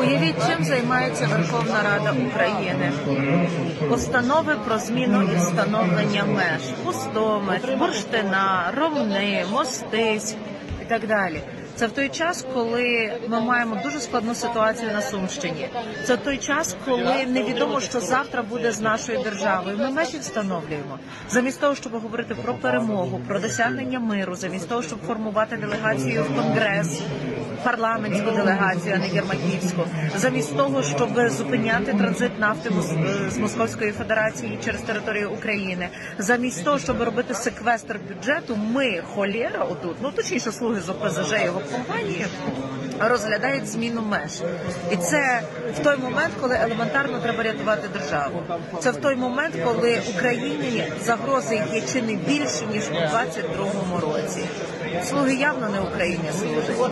Уявіть, чим займається Верховна Рада України. Постанови про зміну і встановлення меж, Пустомець, Бурштина, Ромни, Мостиськ і так далі. Це в той час, коли ми маємо дуже складну ситуацію на Сумщині. Це в той час, коли невідомо, що завтра буде з нашою державою. Ми межі встановлюємо замість того, щоб говорити про перемогу, про досягнення миру, замість того, щоб формувати делегацію в конгрес, парламентську делегацію, а не Єрмаківську, замість того, щоб зупиняти транзит нафти мос- з Московської Федерації через територію України, замість того, щоб робити секвестр бюджету, ми холєра отут, ну точніше слуги з ОПЗЖ його компанії. Розглядають зміну меж, і це в той момент, коли елементарно треба рятувати державу. Це в той момент, коли Україні загрози є чи не більше ніж у 22-му році. Слуги явно не Україні служать.